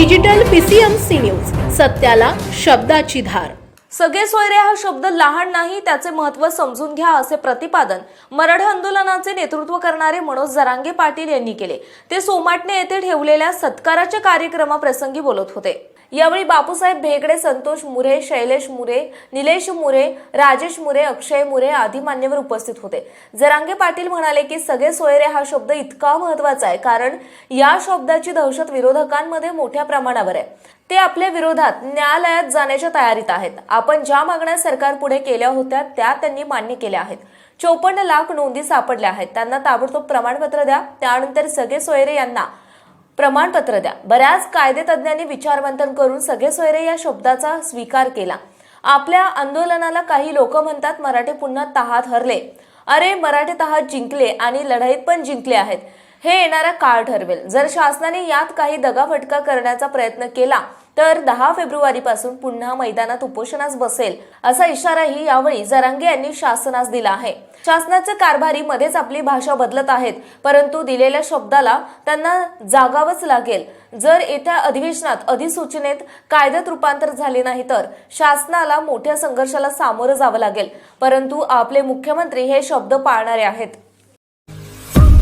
Digital PCMC news सत्याला शब्दाची धार. सगळे सोयरे हा शब्द लहान नाही त्याचे महत्त्व समजून घ्या असे प्रतिपादन मराठा आंदोलनाचे नेतृत्व करणारे मनोज जरांगे पाटील यांनी केले. ते सोमाटणे येथे ठेवलेल्या सत्काराच्या कार्यक्रमाप्रसंगी बोलत होते. यावेळी बापूसाहेब भेगडे संतोष मुरे शैलेश मुरे निलेश मुरे राजेश मुरे अक्षय मुरे आदी मान्यवर उपस्थित होते. जरांगे पाटील म्हणाले की सगळे सोयरे हा शब्द इतका महत्त्वाचा आहे कारण या शब्दाची दहशत विरोधकांमध्ये मोठ्या प्रमाणावर आहे. ते आपल्या विरोधात न्यायालयात जाण्याच्या तयारीत आहेत. आपण ज्या मागण्या सरकार पुढे केल्या होत्या त्या त्यांनी मान्य केल्या आहेत. चौपन्न लाख नोंदी सापडल्या आहेत. त्यांना ताबडतोब प्रमाणपत्र द्या. त्यानंतर सगळे सोयरे यांना प्रमाणपत्र द्या. बऱ्याच कायदेतज्ञांनी विचारमंथन करून सगळे सोयरे या शब्दाचा स्वीकार केला. आपल्या आंदोलनाला काही लोक म्हणतात मराठे पुन्हा तहात हरले. अरे मराठे तहात जिंकले आणि लढाईत पण जिंकले आहेत. हे येणारा काळ ठरवेल. जर शासनाने यात काही दगाफटका करण्याचा प्रयत्न केला तर दहा फेब्रुवारीपासून पुन्हा मैदानात उपोषणास बसेल असा इशाराही यावेळी जरांगे यांनी शासनास दिला आहे. शासनाचे कारभारी मध्येच आपली भाषा बदलत आहेत परंतु दिलेल्या शब्दाला त्यांना जागावंच लागेल. जर येत्या अधिवेशनात अधिसूचनेत कायद्यात रूपांतर झाले नाही तर शासनाला मोठ्या संघर्षाला सामोरं जावं लागेल परंतु आपले मुख्यमंत्री हे शब्द पाळणारे आहेत.